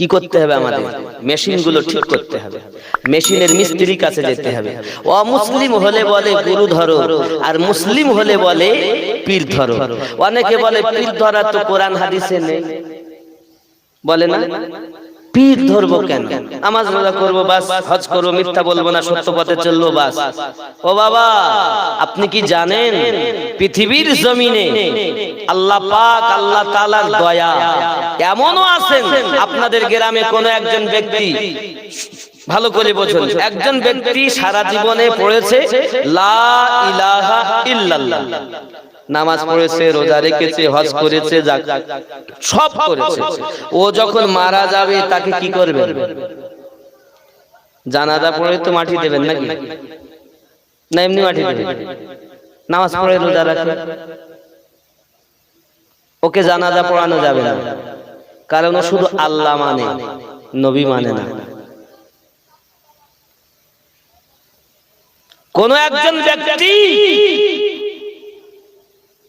কি করতে হবে আমাদের? মেশিনগুলো ঠিক করতে হবে। মেশিনের মিস্ত্রির কাছে যেতে হবে। অমুসলিম হলে বলে গুরু ধরো আর মুসলিম হলে বলে পীর ধরো। অনেকে বলে পীর ধরা তো কোরআন হাদিসে নেই। বলে না? পীর ধরবো কেন? নামাজ রোজা করব বাস হজ করব মিথ্যা বলব না সত্য পথে চলবো বাস। ও বাবা আপনি কি জানেন? পৃথিবীর জমিনে আল্লাহ পাক আল্লাহ তাআলার দয়া। এমনও আছেন আপনাদের গ্রামে কোন একজন ব্যক্তি ভালো করে বোঝুন। একজন ব্যক্তি সারা জীবনে পড়েছে লা ইলাহা ইল্লাল্লাহ। নামাজ পড়েছে, রোজা রেখেছে, হজ করেছে সব করেছে। ও যখন মারা যাবে, তাকে কি করবে? জানাজা পড়ে তো মাটি দেবেন নাকি? না, এমনি মাটি দেবেন নামাজ পড়ে, রোজা রাখে। ওকে জানাজা পড়ানো যাবে না। কারণ ও শুধু আল্লাহ মানে নবী মানে না। কোন একজন ব্যক্তি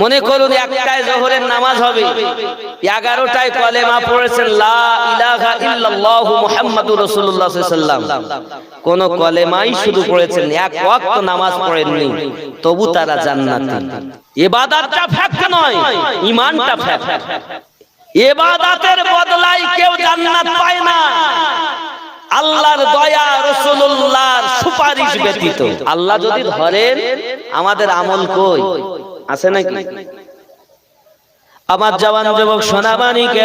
মনে করুন একটায় জোহরের নামাজ হবে। এগারোটায় কলেমা পড়েছেন সাল্লাম কোন কলেমাই শুধু পড়েছেন, এক ওয়াক্ত নামাজ পড়েননি, তবু তারা জান্নাতি। ইবাদতটা ফ্যাক্ট নয় ইমানটা ফ্যাক্ট। ইবাদতের বদলায় কেউ জান্নাত পায় না। আল্লাহর দয়া রসুল্লাহর সুপারিশ ব্যতীত। আল্লাহ যদি ধরেন, আমাদের আমল কই? আছে নাকি আমার জওয়ান যুবক সোনাবানি কে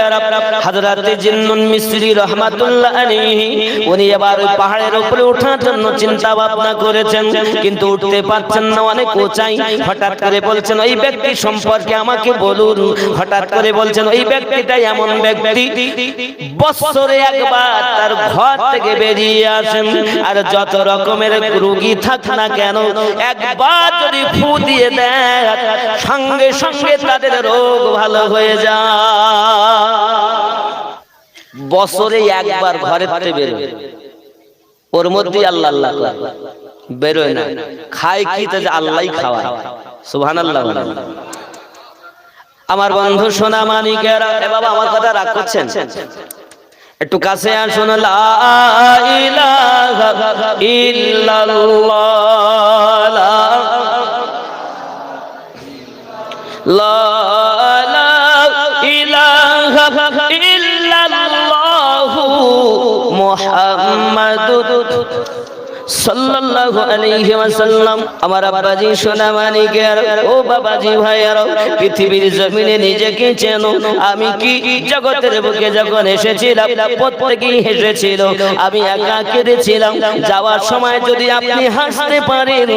হযরতে জিন্নুন মিসরি রাহমাতুল্লাহ আলাইহি উনি এবার ওই পাহাড়ের উপরে ওঠার জন্য চিন্তা ভাবনা করেছেন কিন্তু উঠতে পারছেন না অনেক উঁচাই। হঠাৎ করে বলছেন ওই ব্যক্তি সম্পর্কে আমাকে বলুন। হঠাৎ করে বলছেন ওই ব্যক্তিটা এমন ব্যক্তি বছরে একবার তার ঘর থেকে বেরিয়ে আসেন। আর যত রকমের রোগী থাক না কেন একবার যদি ফু দিয়ে দেয় সঙ্গে সঙ্গে তাদের রোগ ভালো হয়ে যায় বছরে একবার ঘরের থেকে বেরোয় ওর মধ্যেই আল্লাহ আল্লাহ বেরোয় না। খায় কি তো যে আল্লাহই খাওয়ায়। সুবহানাল্লাহ বলেন। আমার বন্ধু সোনা মানিকেরা বাবা আমার কথা রাগ করছেন? একটু কাছে আসুন। ইল্লাল্লাহ। মুহাম্মাদুর সাল্লাল্লাহু আলাইহি আমার পৃথিবীর নিজেকে আমি কি যখন হেসেছিল। আমি যাওয়ার সময় যদি আপনি হাসতে পারেন,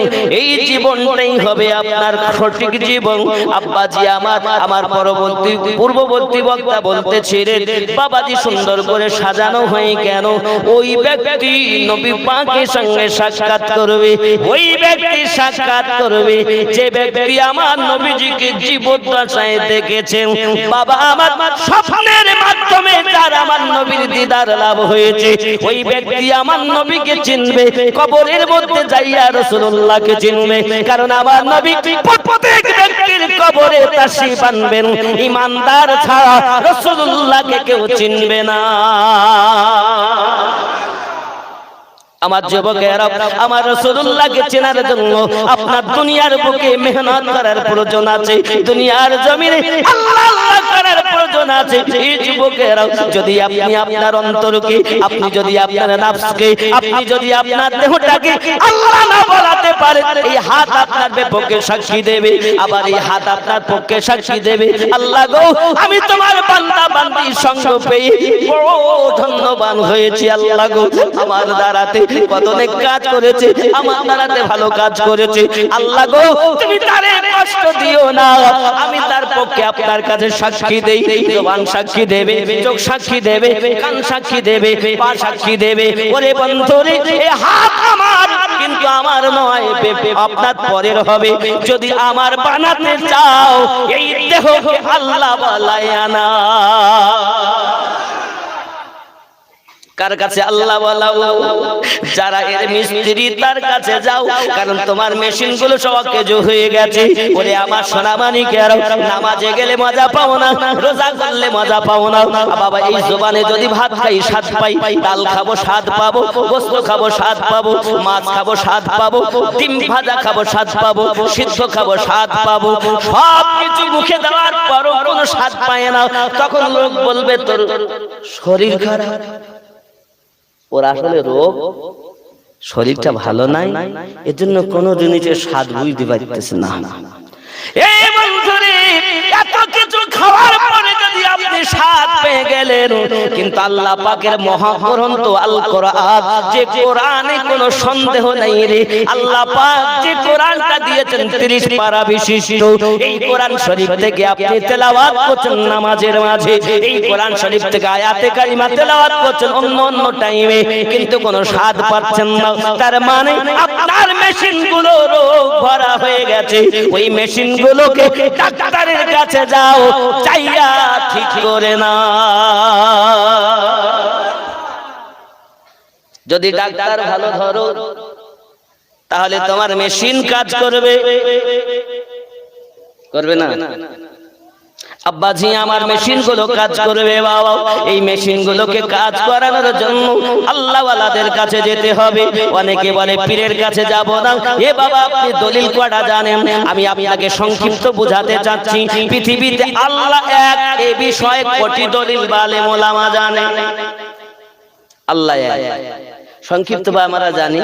এই জীবনটাই হবে আপনার সঠিক জীবন। আব্বাজি আমার আমার পরবর্তী, পূর্ববর্তী বক্তা বলতেছিলেন, বাবাজি সুন্দর করে সাজানো হয়ে কেন? ওই ব্যক্তি নবী সঙ্গে সাক্ষাৎ করবে, ওই ব্যক্তি সাক্ষাৎ করবে, যে ব্যক্তি আমার নবীজিকে জীবদ্দশায় দেখেছেন। বাবা, আমার স্বপ্নের মাধ্যমে যার আমার নবীর দিদার লাভ হয়েছে। ওই ব্যক্তি আমার নবীকে চিনবে, কবরের মধ্যে যাইয়া রাসূলুল্লাহকে চিনবে। কারণ আমার নবী প্রত্যেক ব্যক্তির কবরে তাসি বানবেন? ইমানদার ছাড়া রাসূলুল্লাহকে কেউ চিনবে না। আমার যুবকেরা আমার রসুল্লাহকে চেনার জন্য আপনার দুনিয়ার বুকে মেহনত করার প্রয়োজন আছে, দুনিয়ার জমিনে আছে। যদি আপনি আপনার আপনি যদি আপনি যদি হাত পক্ষে দেবে, আবার এই হাত পক্ষে দেবে। আল্লাহ গো, আমি তোমার সঙ্গ পেয়ে বড় ধন্য যত্নবান হয়েছি, আল্লাহ গো, আমার দ্বারাতে কত অনেক কাজ করেছে? আমার ভালো কাজ করেছে। আল্লাহ গো, তুমি তারে কষ্ট দিও না। আমি তার পক্ষে আপনার কাছে সাক্ষী দেই। জবান সাক্ষী দেবে, চোখ সাক্ষী দেবে, কান সাক্ষী দেবে, পা সাক্ষী দেবে। ওরে এ হাত আমার, কিন্তু আমার নয় আপনার পরের হবে। যদি আমার বানাতে চাও, এই দেহকে আল্লাহ বালায় না কার কাছে আল্লাহ যারা এর মিস্ত্রি, তার কাছে যাও। কারণ তোমার মেশিনগুলো সব কেজো হয়ে গেছে। ওরে আমার সোনা মানিকে আর নামাজে গেলে মজা পাও না, রোজা করলে মজা পাও না। বাবা, এই জোবানে যদি ভাত খাই, স্বাদ পাই। ডাল খাব, স্বাদ পাবো, গোস্ত খাব, স্বাদ পাবো, মাছ খাব, স্বাদ পাবো, ডিম ভাজা খাব, স্বাদ পাবো, সিদ্ধ খাব, স্বাদ পাবো। সব কিছু মুখে দেওয়ার পরও কোনো স্বাদ পায় না। তখন লোক বলবে, তোর শরীর খারাপ। ওর আসলে রোগ শরীরটা ভালো নাই এর জন্য কোন জিনিসের স্বাদ বুঝতে পারতেছে না। এই বন্ধুরে এত কিছু পরে যদি আপনি স্বাদ পেয়ে গেলেন, কিন্তু আল্লাহ পাকের মহাগ্রন্থ আল কোরআন যে কোরআনে কোনো সন্দেহ রে, আল্লাহ পাক যে কোরআনটা দিয়েছেন 30 পারা বিশিষ্ট, এই কোরআন শরীফ থেকে আপনি তেলাওয়াত করছেন নামাজের মাঝে, এই কোরআন শরীফ থেকে আয়াতে কারিমা তেলাওয়াত করছেন অন্য অন্য টাইমে, কিন্তু কোনো স্বাদ পাচ্ছেন না। তার মানে আপনার মেশিনগুলো ভরা হয়ে গেছে, ওই মেশিন গুলোকে ডাক্তারের কাছে যাও চাইয়া ঠিক করে না। যদি ডাক্তার ভালো ধরো, তাহলে তোমার মেশিন কাজ করবে। করবে না? আব্বাজি আমার মেশিনগুলো কাজ করবে বাবা। এই মেশিন গুলোকে কাজ করানোর জন্য আল্লাহওয়ালাদের কাছে যেতে হবে। অনেকে বলে পীরের কাছে যাব না। এ বাবা আপনি দলিল কটা জানেন? আমি আপনাকে সংক্ষিপ্ত বুঝাতে চাচ্ছি। পৃথিবীতে আল্লাহ এক এ বিষয়ে কোটি দলিল বালে মোলামা জানে? আল্লাহ এক। সংক্ষিপ্ত বা আমরা জানি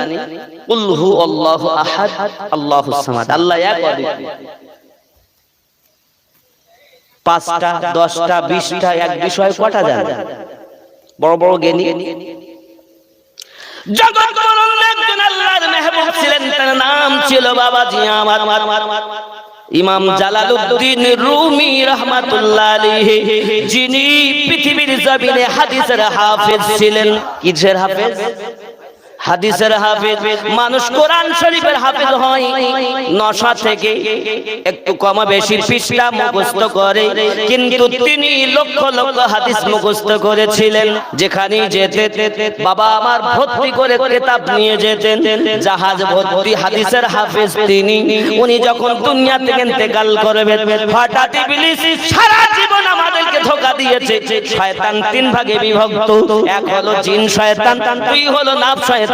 উল্হু আল্লাহ আহাদ আল্লাহু সামাদ। আল্লাহ এক অদ্বিতীয়। পাঁচটা দশটা বিশটা এক বিষয় কটা জানে। বড় বড় জ্ঞানী। জগৎ একজন আল্লাহর মেহবুব ছিলেন তার নাম ছিল বাবাজি আমার। ইমাম জালালউদ্দিন রুমি রহমাতুল্লাহ আলাইহি যিনি পৃথিবীর জমিনে হাদিসের হাফেজ ছিলেন। কিসের হাফেজ? হাদিসের হাফেজ, মানুষ কোরআন শরীফের হাফেজ হয়, নশা থেকে একটু কম বেশি পৃষ্ঠা মুখস্থ করে, কিন্তু তিনি লক্ষ লক্ষ হাদিস মুখস্থ করেছিলেন যেখানে যেতে বাবা আমার ভর্তি করে কিতাব নিয়ে যেতেন, জাহাজ ভর্তি হাদিসের হাফেজ তিনি, উনি যখন দুনিয়া থেকে ইন্তেকাল করবেন, হঠাৎ ইবলিস সারা জীবন আমাদেরকে ধোকা দিয়েছে, শয়তান তিন ভাগে বিভক্ত, এক হলো জিন শয়তান, দুই হলো নাফ শয়তান।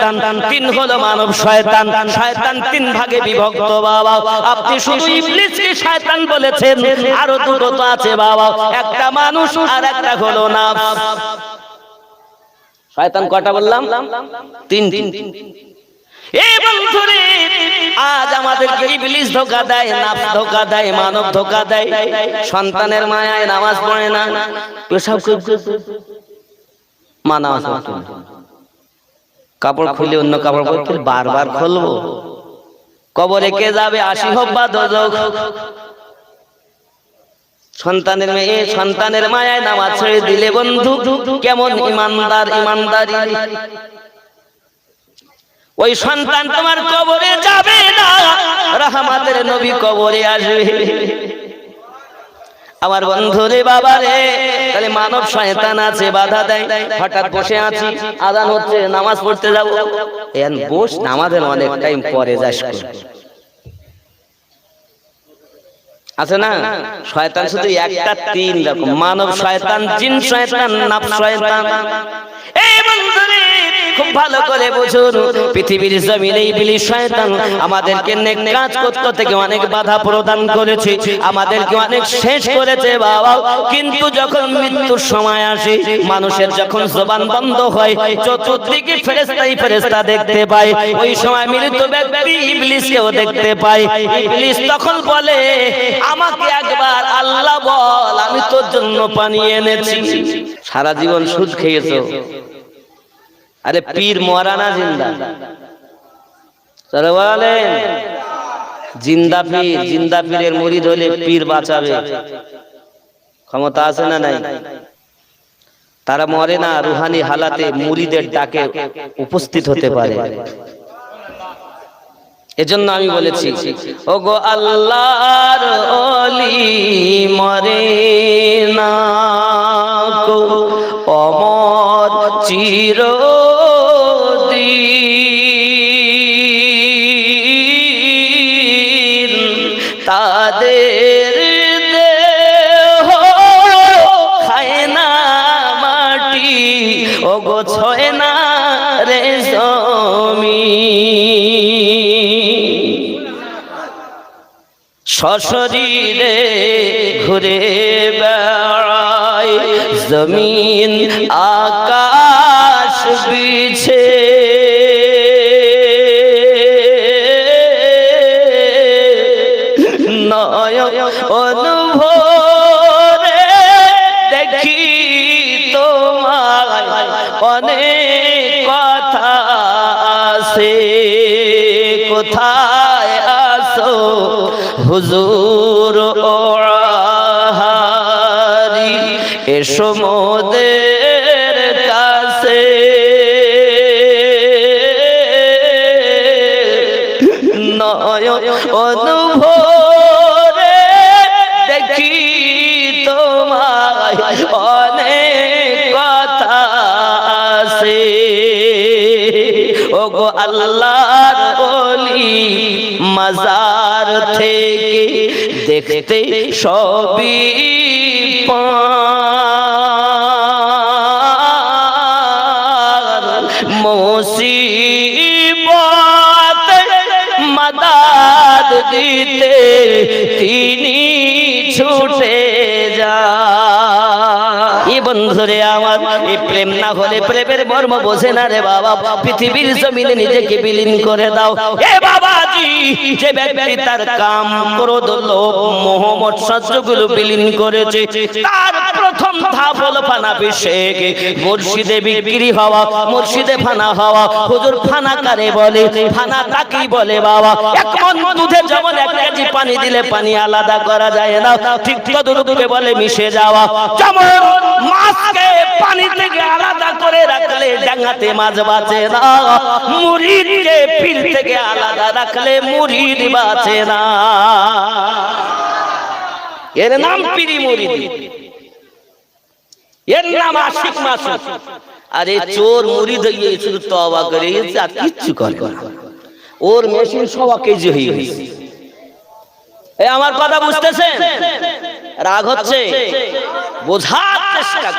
তিন হলো মানব শয়তান। শয়তান তিন ভাগে বিভক্ত, বাবা। আপনি শুধু ইবলিসকে শয়তান বলেছেন দুটো তো আছে, বাবা। একটা মানুষ আর একটা হলো শয়তান কটা বললাম? তিন। তিন এই বন্ধুরে, আজ আমাদেরকে ইবলিস ধোকা দেয় নাফ ধোকা দেয়, মানব ধোকা দেয়। সন্তানের মায়ায় নামাজ পড়ে না। পেশাব মা নামাজ পড়তে না। কাপড় খুলে অন্য কাপড় পরতে বারবার খুলবো। কবরে কে যাবে? আশি হোক বা দোজক। সন্তানের মেয়ে সন্তানের মায়ায় নামাজ ছেড়ে দিলে বন্ধু কেমন ইমানদার ইমানদারি ওই সন্তান তোমার কবরে যাবে না রাহমাতের নবী কবরে আসবে। আমার বন্ধু রে বাবা রে তাহলে মানব শয়তান আছে, বাধা দেয়। হঠাৎ বসে আছি আদান হচ্ছে, নামাজ পড়তে যাব। এন বস নামাজের অনেক টাইম পরে যাস আছে না? শয়তান শুধু একটা তিন রকম, মানব শয়তান, জিন শয়তান, নাফ শয়তান। এই বন্ধু রে খুব ভালো করে বুঝুন, পৃথিবীর জমিনে ইবলিস শয়তান আমাদেরকে নেক কাজ করতে থেকে অনেক বাধা প্রদান করেছে, আমাদেরকে অনেক শেষ করেছে বাবা। কিন্তু যখন মৃত্যুর সময় আসে, মানুষের যখন জবান বন্ধ হয়, চতুর্দিকে ফেরেশতাই ফেরেশতা দেখতে পায়। ওই সময় মৃত ব্যক্তি ইবলিসকেও দেখতে পায়। ইবলিস তখন বলে, আমাকে একবার আল্লাহ বল, আমি তোর জন্য পানি এনেছি। সারা জীবন সুদ খেয়েছো। আরে পীর মরা না জিন্দা। বলেন জিন্দা পীর জিন্দা পীরের মুরিদ হলে পীর বাঁচাবে। ক্ষমতা আছে না নাই? তারা মরে না রুহানি হালাতে মুরিদের ডাকে উপস্থিত হতে পারে। এজন্য আমি বলেছি ও গো আল্লাহর অলি মরে না কো অমর চির তাদের দেহ খায় না মাটি। ও গো ছয় না রে জমি। সশরীরে ঘুরে বেড়ায়, জমিন আকাশ বিছে। হুজুর ওড়াহারি এসো মোদের কাছে। নয় অনুভরে দেখি তোমায় অনেক কথা আছে। ও গো আল্লাহর বলি মাজার থেকে দেখতে সবই মুসিবত মদদ দিতে তিনি ছুটে যা বন্ধুরে আমার এই প্রেম না হলে প্রেমের মর্ম বোঝে না রে বাবা। পৃথিবীর জমিনে নিজেকে বিলীন করে দাও। এ বাবাজি যে ব্যক্তি তার কাম ক্রোধ লোভ মোহ মৎসর্যগুলো বিলীন করেছে তার প্রথম ধাপ হলো ফানা বিশেক। মুর্শিদে বিক্রি হওয়া, মুর্শিদে ফানা হওয়া। হুজুর ফানা কারে বলে? ফানা তাকেই বলে বাবা। এক মন দুধে যেমন এক কেজি পানি দিলে পানি আলাদা করা যায় না। ঠিক তদরূপে বলে মিশে যাওয়া। যেমন মাছকে পানি থেকে আলাদা করে রাখলে ডাঙাতে মাছ বাঁচে না। মুড়িকে পীর থেকে আলাদা রাখলে মুড়ির বাঁচে না। এর নাম পিরি মুড়ি এর নাম আশিক চোর মুড়ি দিয়ে শুধু তবা করে আর কিচ্ছু করে ওর মেশিন সবা আমার কথা বুঝতেছেন? রাগ হচ্ছে? বোঝার চেষ্টা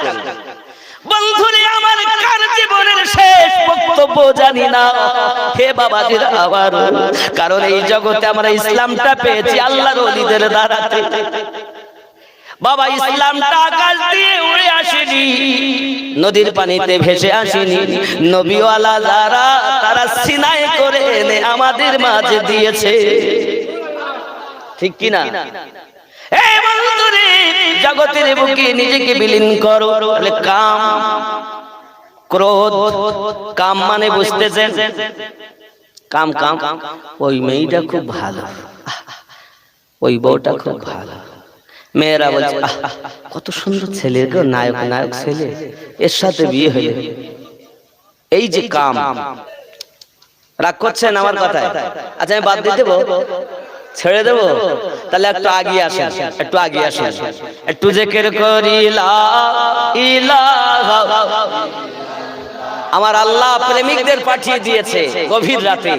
বন্ধুরে, আমার কার জীবনের শেষ বক্তব্য জানি না। হে বাবাজির আবার কারণ এই জগতে আমরা ইসলামটা পেয়েছি আল্লাহর ওলিদের বাবা ইসলামটা আকাশ দিয়ে উড়ে আসেনি। নদীর পানিতে ভেসে আসেনি। নবীওয়ালা যারা তারা সিনাই করে এনে আমাদের মাঝে দিয়েছে। ঠিক কিনা? জগতের বুকে নিজেকে বিলীন করো। কাম ক্রোধ কাম মানে বুঝতেছেন? কাম কাম। ওই মেয়েটা খুব ভালো। ওই বউটা খুব ভালো। মেয়েরা বলছে কত সুন্দর ছেলে গো নায়ক নায়ক ছেলে। এর সাথে বিয়ে হয়ে এই যে কাম। রাগ করছেন আমার কথায়? আচ্ছা আমি বাদ দিয়ে দেবো? ছেড়ে দেবো? তাহলে একটু আগিয়ে আসেন। একটু আগিয়ে আসেন। একটু জেকের করি লা ইলাহা আমার আল্লাহ প্রেমিকদের পাঠিয়ে দিয়েছে গভীর রাতে।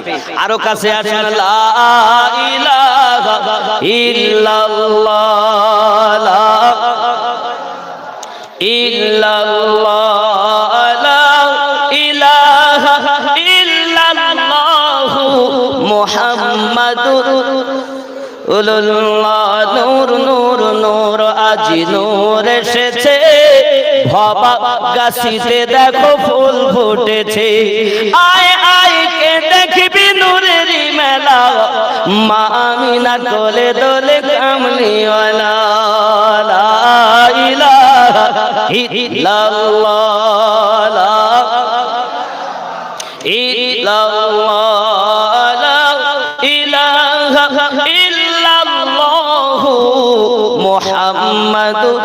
আরও কাছে আসেন নূর নূর নূর, আজি নূর এসেছে। ভবা গাছিতে দেখো ফুল ফুটেছে। আয় আয়, কে দেখবি নূরের মেলা? মা আমিনা কোলে দোলে কামলিওয়ালা। মোহাম্মদুর